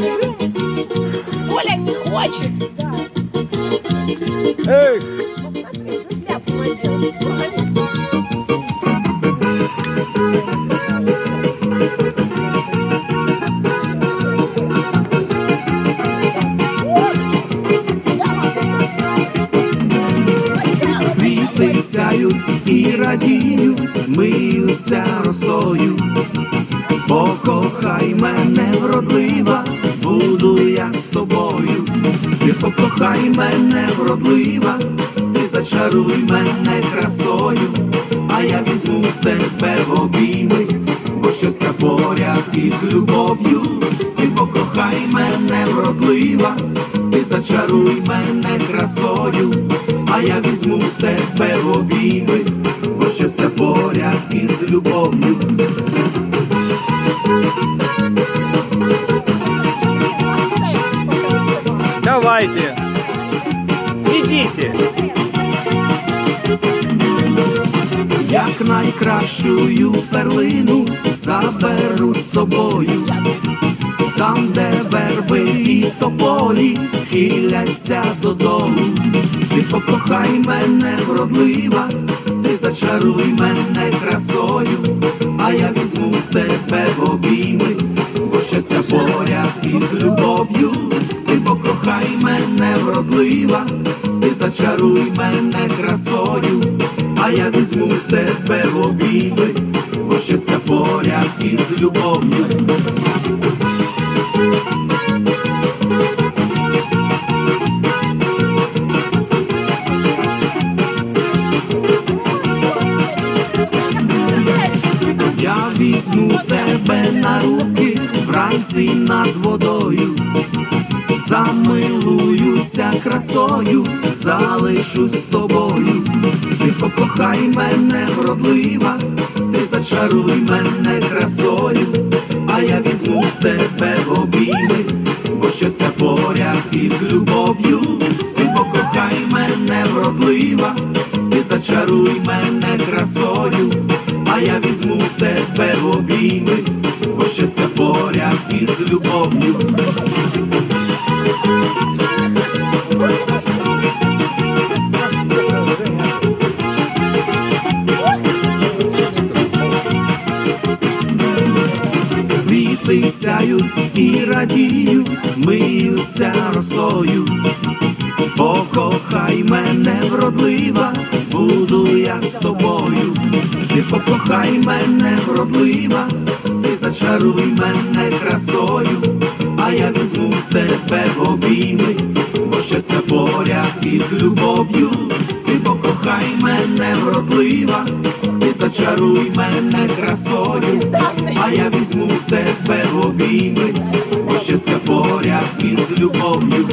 заживем. Оля не хочет. Эх, Посмотри, помогают. Квіти сяють і радіють, миються росою. Покохай мене вродлива, буду я з тобою. Ти покохай мене вродлива, ти зачаруй мене красою, а я візьму тебе в обійми, бо щося поряд із любов'ю. Ти покохай мене вродлива, ти зачаруй мене красою, а я візьму тебе в обійми, бо щося поряд із любов'ю. Идите. як найкращую перлину заберу з собою, там, де верби і тополі хиляться додому. Ти покохай мене вродлива, ти зачаруй мене красою, а я візьму тебе в вродлива, ти зачаруй мене красою, а я візьму тебе в обійми, бо щастя поряд із любов'ю. Я візьму тебе на руки вранці над водою, замилуюся красою, залишусь з тобою. Ти покохай мене вродлива, ти зачаруй мене красою, а я візьму тебе в обійми, бо щося поряд із любов'ю. Ти покохай мене вродлива, ти зачаруй мене красою, а я візьму тебе в обійми, бо щося поряд із любов'ю. Квіти сяють і радіють, миються росою. Покохай мене вродлива, буду я з тобою. Ти покохай мене вродлива, ти зачаруй мене красою, а я візьму тебе в обійми, бо щастя поряд із любов'ю. Ти покохай мене вродлива, ти зачаруй мене красою, я візьму в тебе обійми, бо щастя поряд із любов'ю.